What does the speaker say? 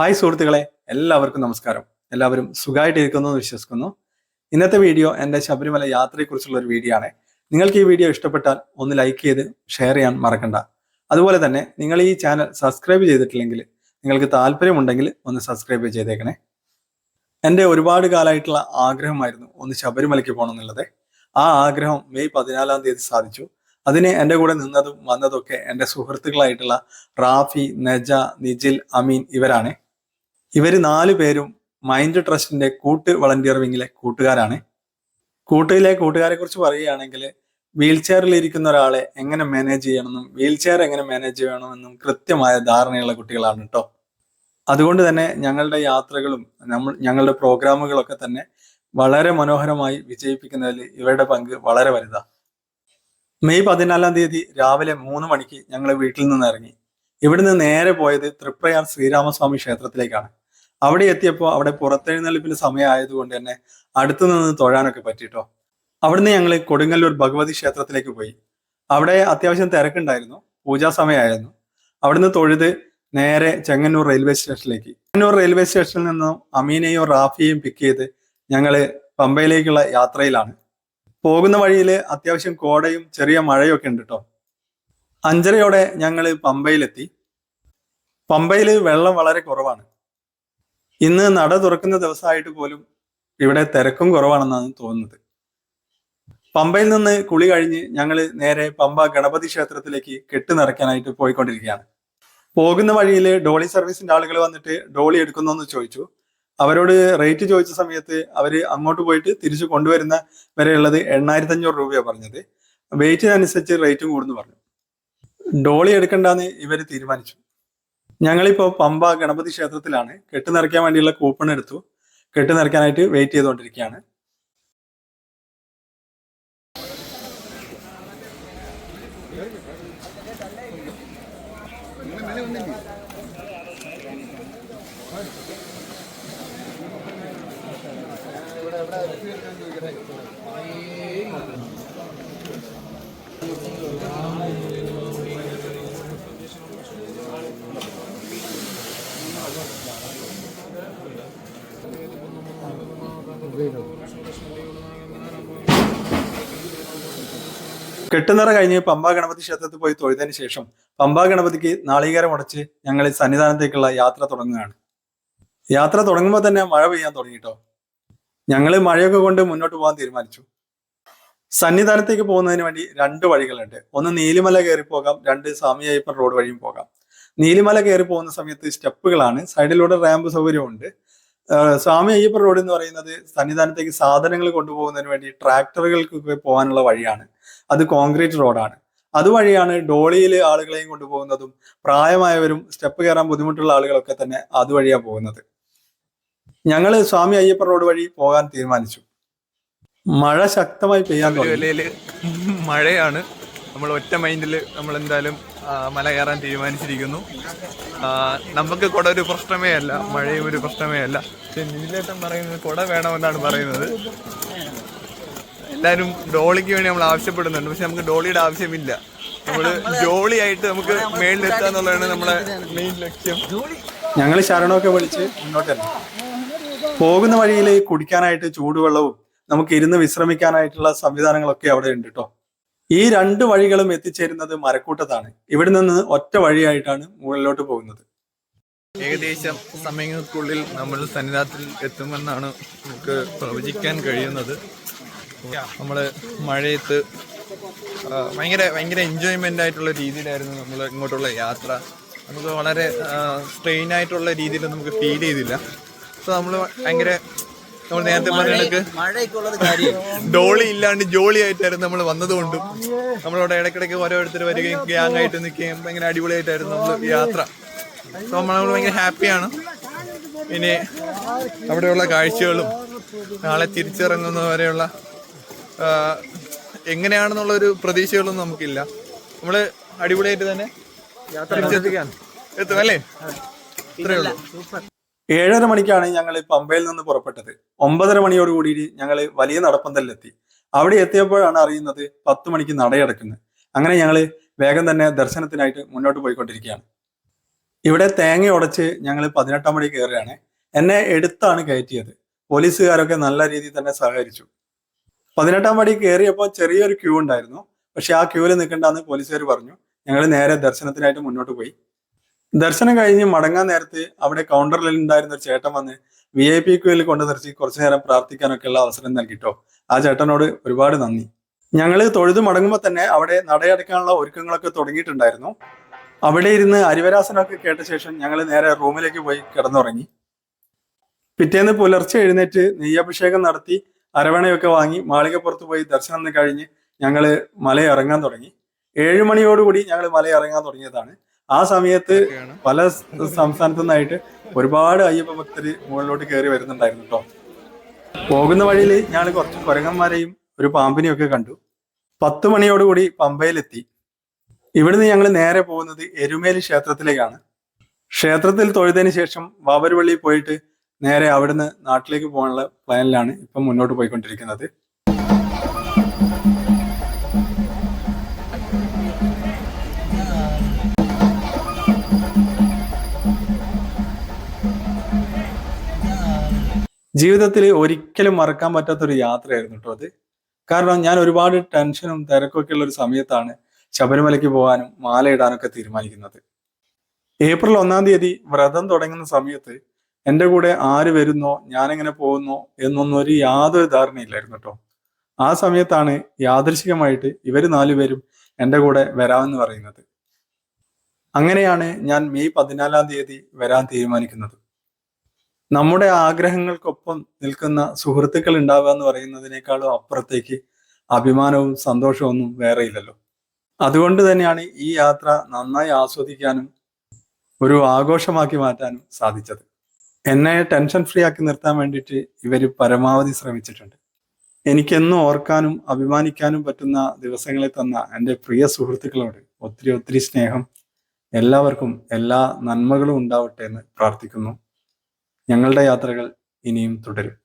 Hi സുഹൃത്തുക്കളെ എല്ലാവർക്കും നമസ്കാരം. എല്ലാവരും സുഖമായിട്ടിരിക്കുന്നു എന്ന് വിശ്വസിക്കുന്നു. ഇന്നത്തെ വീഡിയോ എന്റെ ശബരിമല യാത്രയെക്കുറിച്ചുള്ള ഒരു വീഡിയോ ആണ്. നിങ്ങൾക്ക് ഈ വീഡിയോ ഇഷ്ടപ്പെട്ടാൽ ഒന്ന് ലൈക്ക് ചെയ്ത് ഷെയർ ചെയ്യാൻ മറക്കണ്ട. അതുപോലെ തന്നെ നിങ്ങൾ ഈ ചാനൽ സബ്സ്ക്രൈബ് ചെയ്തിട്ടില്ലെങ്കിൽ നിങ്ങൾക്ക് താല്പര്യമുണ്ടെങ്കിൽ ഒന്ന് സബ്സ്ക്രൈബ് ചെയ്തേക്കണേ. എന്റെ ഒരുപാട് കാലമായിട്ടുള്ള ആഗ്രഹമായിരുന്നു ഒന്ന് ശബരിമലയ്ക്ക് പോകണം എന്നുള്ളത്. ആ ആഗ്രഹം മെയ് പതിനാലാം തീയതി സാധിച്ചു. അതിന് എന്റെ കൂടെ നിന്നതും വന്നതൊക്കെ എന്റെ സുഹൃത്തുക്കളായിട്ടുള്ള റാഫി നജ നിജിൽ അമീൻ ഇവരാണ്. ഇവർ നാലു പേരും മൈൻഡ് ട്രസ്റ്റിന്റെ കൂട്ട് വളണ്ടിയർ വിങ്ങിലെ കൂട്ടുകാരാണ്. കൂട്ടിലെ കൂട്ടുകാരെ കുറിച്ച് പറയുകയാണെങ്കിൽ വീൽ ചെയറിൽ ഇരിക്കുന്ന ഒരാളെ എങ്ങനെ മാനേജ് ചെയ്യണമെന്നും വീൽ ചെയർ എങ്ങനെ മാനേജ് ചെയ്യണമെന്നും കൃത്യമായ ധാരണയുള്ള കുട്ടികളാണ് കേട്ടോ അതുകൊണ്ട് തന്നെ ഞങ്ങളുടെ യാത്രകളും നമ്മൾ ഞങ്ങളുടെ പ്രോഗ്രാമുകളൊക്കെ തന്നെ വളരെ മനോഹരമായി വിജയിപ്പിക്കുന്നതിൽ ഇവരുടെ പങ്ക് വളരെ വലുതാ. മെയ് പതിനാലാം തീയതി രാവിലെ മൂന്ന് മണിക്ക് ഞങ്ങൾ വീട്ടിൽ നിന്ന് ഇറങ്ങി. ഇവിടുന്ന് നേരെ പോയത് തൃപ്രയാർ ശ്രീരാമസ്വാമി ക്ഷേത്രത്തിലേക്കാണ്. അവിടെ എത്തിയപ്പോൾ അവിടെ പുറത്തെഴുന്നള്ളിപ്പിന് സമയമായതുകൊണ്ട് തന്നെ അടുത്തു നിന്ന് തൊഴാനൊക്കെ പറ്റിട്ടോ. അവിടുന്ന് ഞങ്ങൾ കൊടുങ്ങല്ലൂർ ഭഗവതി ക്ഷേത്രത്തിലേക്ക് പോയി. അവിടെ അത്യാവശ്യം തിരക്കുണ്ടായിരുന്നു. പൂജാ സമയമായിരുന്നു. അവിടുന്ന് തൊഴുത് നേരെ ചെങ്ങന്നൂർ റെയിൽവേ സ്റ്റേഷനിലേക്ക്. ചെങ്ങന്നൂർ റെയിൽവേ സ്റ്റേഷനിൽ നിന്നും അമീനയും റാഫിയെയും പിക്ക് ചെയ്ത് ഞങ്ങൾ പമ്പയിലേക്കുള്ള യാത്രയിലാണ്. പോകുന്ന വഴിയിൽ അത്യാവശ്യം കോടയും ചെറിയ മഴയും ഒക്കെ ഉണ്ട് കേട്ടോ അഞ്ചരയോടെ ഞങ്ങൾ പമ്പയിലെത്തി. പമ്പയിൽ വെള്ളം വളരെ കുറവാണ്. ഇന്ന് നട തുറക്കുന്ന ദിവസമായിട്ട് പോലും ഇവിടെ തിരക്കും കുറവാണെന്നാണ് തോന്നുന്നത്. പമ്പയിൽ നിന്ന് കുളി കഴിഞ്ഞ് ഞങ്ങൾ നേരെ പമ്പ ഗണപതി ക്ഷേത്രത്തിലേക്ക് കെട്ട് നിറയ്ക്കാനായിട്ട് പോയിക്കൊണ്ടിരിക്കുകയാണ്. പോകുന്ന വഴിയിൽ ഡോളി സർവീസിന്റെ ആളുകൾ വന്നിട്ട് ഡോളി എടുക്കുന്നു എന്ന് ചോദിച്ചു. അവരോട് റേറ്റ് ചോദിച്ച സമയത്ത് അവർ അങ്ങോട്ട് പോയിട്ട് തിരിച്ചു കൊണ്ടുവരുന്ന വരെയുള്ളത് എണ്ണായിരത്തി അഞ്ഞൂറ് രൂപയാണ് പറഞ്ഞത്. വെയിറ്റിനനുസരിച്ച് റേറ്റും കൂടുന്നു പറഞ്ഞു. ഡോളി എടുക്കണ്ടെന്ന് ഇവർ തീരുമാനിച്ചു. ഞങ്ങളിപ്പോൾ പമ്പ ഗണപതി ക്ഷേത്രത്തിലാണ്. കെട്ട് നിറയ്ക്കാൻ വേണ്ടിയുള്ള കൂപ്പൺ എടുത്തു. കെട്ട് നിറയ്ക്കാനായിട്ട് വെയിറ്റ് ചെയ്തുകൊണ്ടിരിക്കുകയാണ് കെട്ടുനിറ കഴിഞ്ഞ് പമ്പ ഗണപതി ക്ഷേത്രത്തിൽ പോയി തൊഴുതതിന് ശേഷം പമ്പ ഗണപതിക്ക് നാളികേരം ഉടച്ച് ഞങ്ങൾ സന്നിധാനത്തേക്കുള്ള യാത്ര തുടങ്ങുകയാണ്. യാത്ര തുടങ്ങുമ്പോൾ തന്നെ മഴ പെയ്യാൻ തുടങ്ങിട്ടോ? ഞങ്ങൾ മഴയൊക്കെ കൊണ്ട് മുന്നോട്ട് പോകാൻ തീരുമാനിച്ചു. സന്നിധാനത്തേക്ക് പോകുന്നതിന് വേണ്ടി രണ്ട് വഴികളുണ്ട്. ഒന്ന് നീലിമല കയറി പോകാം രണ്ട് സ്വാമി അയ്യപ്പൻ റോഡ് വഴിയും പോകാം. നീലിമല കയറി പോകുന്ന സമയത്ത് സ്റ്റെപ്പുകളാണ്. സൈഡിലൂടെ റാമ്പ് സൗകര്യമുണ്ട് സ്വാമി അയ്യപ്പ റോഡ് എന്ന് പറയുന്നത് സന്നിധാനത്തേക്ക് സാധനങ്ങൾ കൊണ്ടുപോകുന്നതിന് വേണ്ടി ട്രാക്ടറുകൾക്കൊക്കെ പോകാനുള്ള വഴിയാണ്. അത് കോൺക്രീറ്റ് റോഡാണ്. അതുവഴിയാണ് ഡോളിയിൽ ആളുകളെയും കൊണ്ടുപോകുന്നതും പ്രായമായവരും സ്റ്റെപ്പ് കയറാൻ ബുദ്ധിമുട്ടുള്ള ആളുകളൊക്കെ തന്നെ അതുവഴിയാണ് പോകുന്നത്. ഞങ്ങൾ സ്വാമി അയ്യപ്പ റോഡ് വഴി പോകാൻ തീരുമാനിച്ചു. മഴ ശക്തമായി പെയ്യാൻ മഴയാണ്. നമ്മൾ ഒറ്റ മൈൻഡിൽ നമ്മൾ എന്തായാലും മല കയറാൻ തീരുമാനിച്ചിരിക്കുന്നു. നമുക്ക് കുട ഒരു പ്രശ്നമേ അല്ല മഴയും ഒരു പ്രശ്നമേ അല്ല. പക്ഷെ പറയുന്നത് കുട വേണമെന്നാണ് പറയുന്നത്. എല്ലാവരും ഡോളിക്ക് വേണ്ടി നമ്മൾ ആവശ്യപ്പെടുന്നുണ്ട് പക്ഷെ നമുക്ക് ഡോളിയുടെ ആവശ്യമില്ല. നമ്മൾ ജോളിയായിട്ട് നമുക്ക് മേളിലെത്തുക എന്നുള്ളതാണ് നമ്മളെ മെയിൻ ലക്ഷ്യം. ഞങ്ങൾ ശരണമൊക്കെ വിളിച്ച് മുന്നോട്ട് ഇറങ്ങി പോകുന്ന വഴിയിൽ കുടിക്കാനായിട്ട് ചൂടുവെള്ളവും നമുക്ക് ഇരുന്ന് വിശ്രമിക്കാനായിട്ടുള്ള സംവിധാനങ്ങളൊക്കെ അവിടെ ഉണ്ട് കേട്ടോ. ഈ രണ്ട് വഴികളും എത്തിച്ചേരുന്നത് മരക്കൂട്ടത്താണ്. ഇവിടെ നിന്ന് ഒറ്റ വഴിയായിട്ടാണ് മുകളിലോട്ട് പോകുന്നത്. ഏകദേശം സമയങ്ങൾക്കുള്ളിൽ നമ്മൾ സന്നിധാനത്തിൽ എത്തുമെന്നാണ് നമുക്ക് പ്രവചിക്കാൻ കഴിയുന്നത്. നമ്മൾ മഴയത്ത് ഭയങ്കര ഭയങ്കര എൻജോയ്മെന്റ് ആയിട്ടുള്ള രീതിയിലായിരുന്നു നമ്മൾ ഇങ്ങോട്ടുള്ള യാത്ര. നമുക്ക് വളരെ സ്ട്രെയിൻ ആയിട്ടുള്ള രീതിയിൽ നമുക്ക് ഫീൽ ചെയ്തില്ല. സോ നമ്മൾ ഭയങ്കര നമ്മൾ നേരത്തെ പറഞ്ഞ ഡോളി ഇല്ലാണ്ട് ജോളി ആയിട്ടായിരുന്നു നമ്മൾ വന്നതുകൊണ്ടും. നമ്മളവിടെ ഇടയ്ക്കിടയ്ക്ക് ഓരോരുത്തർ വരികയും ഗ്യാങ് ആയിട്ട് നിൽക്കുകയും ഭയങ്കര അടിപൊളിയായിട്ടായിരുന്നു നമ്മൾ യാത്ര. സോ നമ്മൾ ഭയങ്കര ഹാപ്പിയാണ്. ഇനി അവിടെയുള്ള കാഴ്ചകളും നാളെ തിരിച്ചിറങ്ങുന്ന വരെയുള്ള എങ്ങനെയാണെന്നുള്ളൊരു പ്രതീക്ഷകളൊന്നും നമുക്കില്ല. നമ്മൾ അടിപൊളിയായിട്ട് തന്നെ തിരിച്ചെത്തിക്കാൻ എത്തും അല്ലേ? ഇത്രയേ ഉള്ളൂ. ഏഴര മണിക്കാണ് ഞങ്ങൾ പമ്പയിൽ നിന്ന് പുറപ്പെട്ടത്. ഒമ്പതര മണിയോട് കൂടി ഞങ്ങൾ വലിയ നടപ്പന്തലിലെത്തി. അവിടെ എത്തിയപ്പോഴാണ് അറിയുന്നത് പത്ത് മണിക്ക് നടയടക്കുന്നത് അങ്ങനെ ഞങ്ങൾ വേഗം തന്നെ ദർശനത്തിനായിട്ട് മുന്നോട്ട് പോയിക്കൊണ്ടിരിക്കുകയാണ്. ഇവിടെ തേങ്ങ ഉടച്ച് ഞങ്ങൾ പതിനെട്ടാം മണി കയറുകയാണ്. എന്നെ എടുത്താണ് കയറ്റിയത്. പോലീസുകാരൊക്കെ നല്ല രീതിയിൽ തന്നെ സഹകരിച്ചു. പതിനെട്ടാം പടി കയറിയപ്പോൾ ചെറിയൊരു ക്യൂ ഉണ്ടായിരുന്നു. പക്ഷെ ആ ക്യൂവിൽ നിൽക്കണ്ടെന്ന് പോലീസുകാർ പറഞ്ഞു. ഞങ്ങൾ നേരെ ദർശനത്തിനായിട്ട് മുന്നോട്ട് പോയി. ദർശനം കഴിഞ്ഞ് മടങ്ങാൻ നേരത്ത് അവിടെ കൗണ്ടറിൽ ഉണ്ടായിരുന്ന ഒരു ചേട്ടൻ വന്ന് വി ഐ പി ക്യൂയിൽ കൊണ്ടു നിർത്തി കുറച്ചു നേരം പ്രാർത്ഥിക്കാനൊക്കെ ഉള്ള അവസരം നൽകിട്ടോ. ആ ചേട്ടനോട് ഒരുപാട് നന്ദി. ഞങ്ങൾ തൊഴുതു മടങ്ങുമ്പോൾ തന്നെ അവിടെ നടയടക്കാനുള്ള ഒരുക്കങ്ങളൊക്കെ തുടങ്ങിയിട്ടുണ്ടായിരുന്നു. അവിടെ ഇരുന്ന് അരിവരാസനമൊക്കെ കേട്ട ശേഷം ഞങ്ങൾ നേരെ റൂമിലേക്ക് പോയി കിടന്നുറങ്ങി. പിറ്റേന്ന് പുലർച്ചെ എഴുന്നേറ്റ് നെയ്യഭിഷേകം നടത്തി അരവണയൊക്കെ വാങ്ങി മാളികപ്പുറത്ത് പോയി ദർശനം കഴിഞ്ഞ് ഞങ്ങൾ മല ഇറങ്ങാൻ തുടങ്ങി. ഏഴുമണിയോടുകൂടി ഞങ്ങൾ മല ഇറങ്ങാൻ തുടങ്ങിയതാണ്. ആ സമയത്ത് പല സംസ്ഥാനത്തു നിന്നായിട്ട് ഒരുപാട് അയ്യപ്പ ഭക്തര് മുകളിലോട്ട് കയറി വരുന്നുണ്ടായിരുന്നു കേട്ടോ പോകുന്ന വഴിയിൽ ഞാൻ കുറച്ച് കുരങ്ങന്മാരെയും ഒരു പാമ്പിനെയും ഒക്കെ കണ്ടു. പത്ത് മണിയോടുകൂടി പമ്പയിലെത്തി. ഇവിടുന്ന് ഞങ്ങൾ നേരെ പോകുന്നത് എരുമേലി ക്ഷേത്രത്തിലേക്കാണ്. ക്ഷേത്രത്തിൽ തൊഴുതതിന് ശേഷം വാവരുവള്ളി പോയിട്ട് നേരെ അവിടുന്ന് നാട്ടിലേക്ക് പോകാനുള്ള പ്ലാനിലാണ് ഇപ്പം മുന്നോട്ട് പോയിക്കൊണ്ടിരിക്കുന്നത്. ജീവിതത്തിൽ ഒരിക്കലും മറക്കാൻ പറ്റാത്തൊരു യാത്രയായിരുന്നു കേട്ടോ അത്. കാരണം ഞാൻ ഒരുപാട് ടെൻഷനും തിരക്കൊക്കെ ഉള്ള ഒരു സമയത്താണ് ശബരിമലയ്ക്ക് പോകാനും മാലയിടാനൊക്കെ തീരുമാനിക്കുന്നത്. ഏപ്രിൽ ഒന്നാം തീയതി വ്രതം തുടങ്ങുന്ന സമയത്ത് എന്റെ കൂടെ ആര് വരുന്നോ ഞാനെങ്ങനെ പോകുന്നോ എന്നൊന്നും ഒരു യാതൊരു ധാരണയില്ലായിരുന്നു കേട്ടോ ആ സമയത്താണ് യാദൃശികമായിട്ട് ഇവർ നാലുപേരും എന്റെ കൂടെ വരാമെന്ന് പറയുന്നത്. അങ്ങനെയാണ് ഞാൻ മെയ് പതിനാലാം തീയതി വരാൻ തീരുമാനിക്കുന്നത്. നമ്മുടെ ആഗ്രഹങ്ങൾക്കൊപ്പം നിൽക്കുന്ന സുഹൃത്തുക്കൾ ഉണ്ടാവുക എന്ന് പറയുന്നതിനേക്കാളും അപ്പുറത്തേക്ക് അഭിമാനവും സന്തോഷവും ഒന്നും വേറെ ഇല്ലല്ലോ. അതുകൊണ്ട് തന്നെയാണ് ഈ യാത്ര നന്നായി ആസ്വദിക്കാനും ഒരു ആഘോഷമാക്കി മാറ്റാനും സാധിച്ചത്. എന്നെ ടെൻഷൻ ഫ്രീ ആക്കി നിർത്താൻ വേണ്ടിയിട്ട് ഇവർ പരമാവധി ശ്രമിച്ചിട്ടുണ്ട്. എനിക്കെന്നും ഓർക്കാനും അഭിമാനിക്കാനും പറ്റുന്ന ദിവസങ്ങളെ തന്ന എന്റെ പ്രിയ സുഹൃത്തുക്കളോട് ഒത്തിരി ഒത്തിരി സ്നേഹം. എല്ലാവർക്കും എല്ലാ നന്മകളും ഉണ്ടാവട്ടെ എന്ന് പ്രാർത്ഥിക്കുന്നു. ഞങ്ങളുടെ യാത്രകൾ ഇനിയും തുടരും.